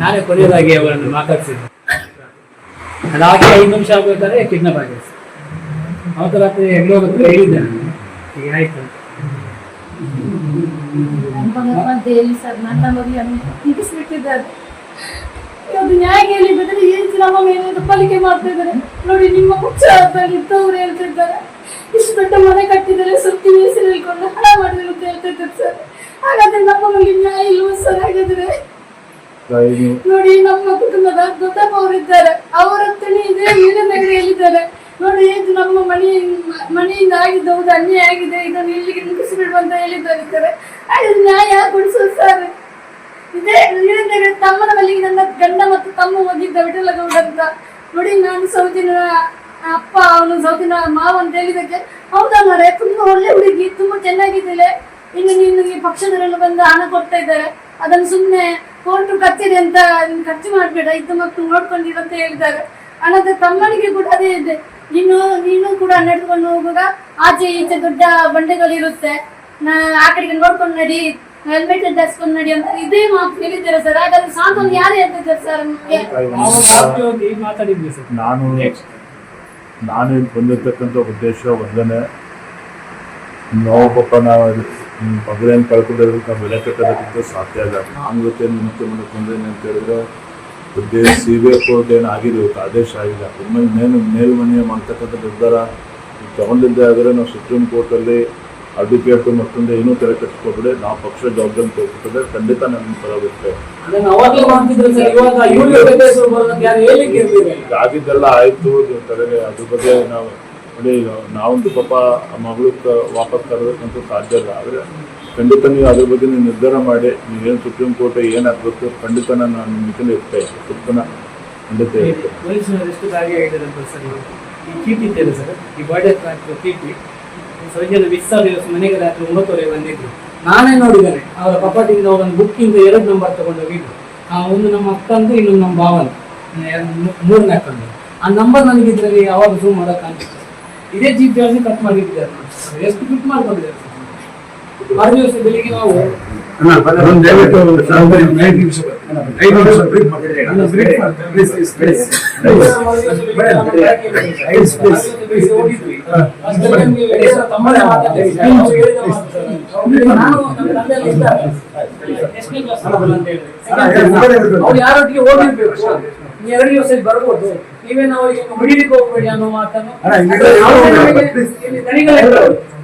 ನಾನೇ ಕೊನೆಯದಾಗಿ ಅವರನ್ನು ಮಾತಾಡ್ಸಿದ್ದೆ ಅದಾಗಿ ಐದು ನಿಮಿಷ ಆಗ್ಬೇಕಾದ್ರೆ ಕಿಡ್ನಾಪ್ ಆಗಿದೆ. ಅವತ್ತು ರಾತ್ರಿ ಎಲ್ಲೋ ಹತ್ರ ಹೇಳಿದ್ದೆ ನಾನು. ಈಗ ಆಯ್ತು. ಅಂತ. ಹೇಳಿ ಸರ್, ನನ್ನ ಅದು ನ್ಯಾಯ ಏನು ಮಾಡ್ತಾ ಇದ್ದಾರೆ ನೋಡಿ, ನಿಮ್ಮ ಪಕ್ಷದಲ್ಲಿ ಇದ್ದವರು ಹೇಳ್ತಿದ್ದಾರೆ. ಇಷ್ಟು ದೊಡ್ಡ ಮನೆ ಕಟ್ಟಿದ್ದಾರೆ, ಸುತ್ತಿ ಹೆಸರು ಹೇಳ್ಕೊಂಡು ಹಣ ಮಾಡಿದ್ರು ಅಂತ ಹೇಳ್ತಾ ಇದ್ದಾರೆ ಸರ್ ಹಾಗಾದ್ರೆ ನಮ್ಮ ಮೇಲೆ ನ್ಯಾಯ ಇಲ್ವ ಸರ್ ಹಾಗಾದ್ರೆ ನೋಡಿ, ನಮ್ಮ ಕುಟುಂಬದ ದೊಡ್ಡಪ್ಪ ಅವರಿದ್ದಾರೆ ಅವರ ತಣಿ ಇದೇ ವೀರನಗರಿ ಹೇಳಿದ್ದಾರೆ ನೋಡಿ, ಇದು ನಮ್ಮ ಮನೆ, ಮನೆಯಿಂದ ಆಗಿದ್ದ ಹೌದು, ಅನ್ಯಾಯ ಆಗಿದೆ. ಇದನ್ನು ಇಲ್ಲಿಗೆ ಮುಗಿಸಿಬಿಡುವ ಅಂತ ಹೇಳಿದ್ದಾರೆ ಅದು ನ್ಯಾಯ ಕೊಡಿಸು ಸರ್. ಇದೇ ಮೀನನಗರ ತಮ್ಮನ ಮನೆಗೆ ನನ್ನ ಗಂಡ ಮತ್ತು ತಮ್ಮ ಹೋಗಿದ್ದ ವಿಠಲಗೌಡ ಅಂತ. ನೋಡಿ, ನಾನು ಸೌತಿನ ಅಪ್ಪ, ಅವನು ಸೌತಿನ ಮಾವ ಅಂತ ಹೇಳಿದಕ್ಕೆ ಹೌದಾ ಮಾರೆ ತುಂಬಾ ಒಳ್ಳೆ ಹುಡುಗಿ, ತುಂಬಾ ಚೆನ್ನಾಗಿದ್ದಾಳೆ. ಇನ್ನು ನೀನು ಈ ಪಕ್ಷದವರೆಲ್ಲ ಬಂದು ಹಣ ಕೊಡ್ತಾ ಇದ್ದಾರೆ. ಅದನ್ನು ಸುಮ್ಮನೆ ಕೋರ್ಟು ಕಚೇರಿ ಅಂತ ನೀನು ಖರ್ಚು ಮಾಡಬೇಡ ಇದ್ದ ಮಕ್ಕಳು ನೋಡ್ಕೊಂಡಿರು ಅಂತ ಹೇಳಿದ್ದಾರೆ. ಹಣದ ತಮ್ಮನಿಗೆ ಕೂಡ ಅದೇ ಇದೆ. ನೀನು ನೀನು ಕೂಡ ನಡೆದುಕೊಂಡು ಹೋಗುವಾಗ ಆಚೆ ಈಚೆ ದೊಡ್ಡ ಬಂಡೆಗಳಿರುತ್ತೆ ನಾ ಆ ಕಡೆಗೆ ನೋಡ್ಕೊಂಡು ನಡಿ ಹೆಲ್ಮೆಟ್ ಧರಿಸ್ಕೊಂಡು ನಡಿ ಅಂತ ಇದೇ ಮಾತು ಹೇಳಿದ್ದಾರೆ ಸರ್. ಹಾಗಾದ್ರೆ ಸಾಂತ್ವನ ಯಾರು ಹೇಳ್ತಿದ್ದಾರೆ ಸರ್ ನಮಗೆ? ಮಾತಾಡಿದ್ವಿ ಸರ್. ನಾನು ನಾನು ಬಂದಿರ್ತಕ್ಕಂಥ ಉದ್ದೇಶ ಒಂದನೇ ನೋವು ಪಪ್ಪ ನಾವು ಪಗಲೇನು ಕಳ್ಕೊಂಡಿರೋದು ನಾವು ಬೆಲೆ ಕಟ್ಟೋದಕ್ಕಿಂತ ಸಾಧ್ಯ ಇಲ್ಲ. ನಾನು ಇವತ್ತೇನು ಮುಖ್ಯ ಮಾಡಕ್ಕೆ ಬಂದೇನೆ ಅಂತ ಹೇಳಿದ್ರೆ ಹುದ್ದೆ ಸಿ ಬಿ ಐ ಕೋರ್ಟ್ ಏನು ಆಗಿದೆ ಇವತ್ತು ಆದೇಶ ಆಗಿದೆ ಒಮ್ಮೆ ಮೇಲ್ ಮೇಲ್ಮನೆ ಮಾಡ್ತಕ್ಕಂಥ ನಿರ್ಧಾರ ತಗೊಂಡಿದ್ದೇ ಆದರೆ ನಾವು ಸುಪ್ರೀಂ ಕೋರ್ಟಲ್ಲಿ ಅಡ್ವೊಕೇಟ್ ಮತ್ತೊಂದು ಏನೂ ತಲೆ ಕಟ್ಟಿಸ್ಕೊಬಿಡಿ ನಾವು ಪಕ್ಷ ಜವಾಬ್ದಾರಿ ತೋರಿಸ್ತದೆ ಖಂಡಿತ ನನ್ನ ಪರ ಬಿಟ್ಟೆ ಅದನ್ನ ಅವಾಗಲೇ ಮಾಡ್ತಿದ್ರು ಸರ್ ಇವಾಗ ಇವ್ರಿಗೆ ವೆಂಕಟೇಶ್ವರ ಬರೋದನ್ನ ಯಾರು ಹೇಳಿಕ್ಕೆ ಇರ್ಲಿಲ್ಲ. ಈಗ ಆಗಿದ್ದೆಲ್ಲ ಆಯಿತು ನೀವು ತಲೆಗೆ ಅದ್ರ ಬಗ್ಗೆ ನಾವು ನೋಡಿ ನಾವಂತೂ ಪಾಪ ಮಗಳು ವಾಪಸ್ ತರಬೇಕಂತೂ ಸಾಧ್ಯ ಇಲ್ಲ. ಆದರೆ ಖಂಡಿತ ನೀವು ಅದ್ರ ಬಗ್ಗೆ ನೀವು ನಿರ್ಧಾರ ಮಾಡಿ. ನೀವೇನು ಸುಪ್ರೀಂ ಕೋರ್ಟ್ ಏನಾಗಬೇಕು ಖಂಡಿತ ನಾನು ನಿಮ್ಮ ಇರ್ತಾ ಇದ್ದೆ ಸುತ್ತನ ಖಂಡಿತ ಸೌಜನ್ಯ ಮಿಸ್ ಆಗಿರೋ ಮನೆಗೆ ರಾತ್ರಿ ಒಂಬತ್ತುವರೆ ಬಂದಿದ್ರು. ನಾನೇ ನೋಡಿದ್ದೇನೆ. ಅವರ ಕಪಾಟಿಂದ ಒಂದು ಬುಕ್ಕಿಂದ ಎರಡು ನಂಬರ್ ತಗೊಂಡೋಗಿದ್ರು ಆ ಒಂದು ನಮ್ಮ ಅಕ್ಕಂದು ಇನ್ನೊಂದು ನಮ್ಮ ಭಾವನ. ಮೂರನೇ ಅಕ್ಕಂದು. ಆ ನಂಬರ್ ನನಗಿದ್ರಲ್ಲಿ ಯಾವಾಗ ಜೂಮ್ ಮಾಡೋಕೆ ಕಾಣ್ತಿತ್ತು ಇದೇ ಜೀಪ್ ಜಾಸ್ತಿ ಕಟ್ ಮಾಡಿದ್ದಾರೆ. ಎಷ್ಟು ಫಿಟ್ ಮಾಡ್ಕೊಂಡಿದ್ದಾರೆ ಬೆಳಿಗ್ಗೆ ನಾವು ಯಾರೊಟ್ಟಿಗೆ ಹೋಗಿರ್ಬೇಕು ನೀವು ಎರಡು ದಿವಸ ಬರ್ಬೋದು. ನಾವು ಅವರಿಗೆ ಹೊಡಿಲಿಕ್ಕೆ ಹೋಗ್ಬೇಡಿ ಅನ್ನೋ ಮಾತನ್ನು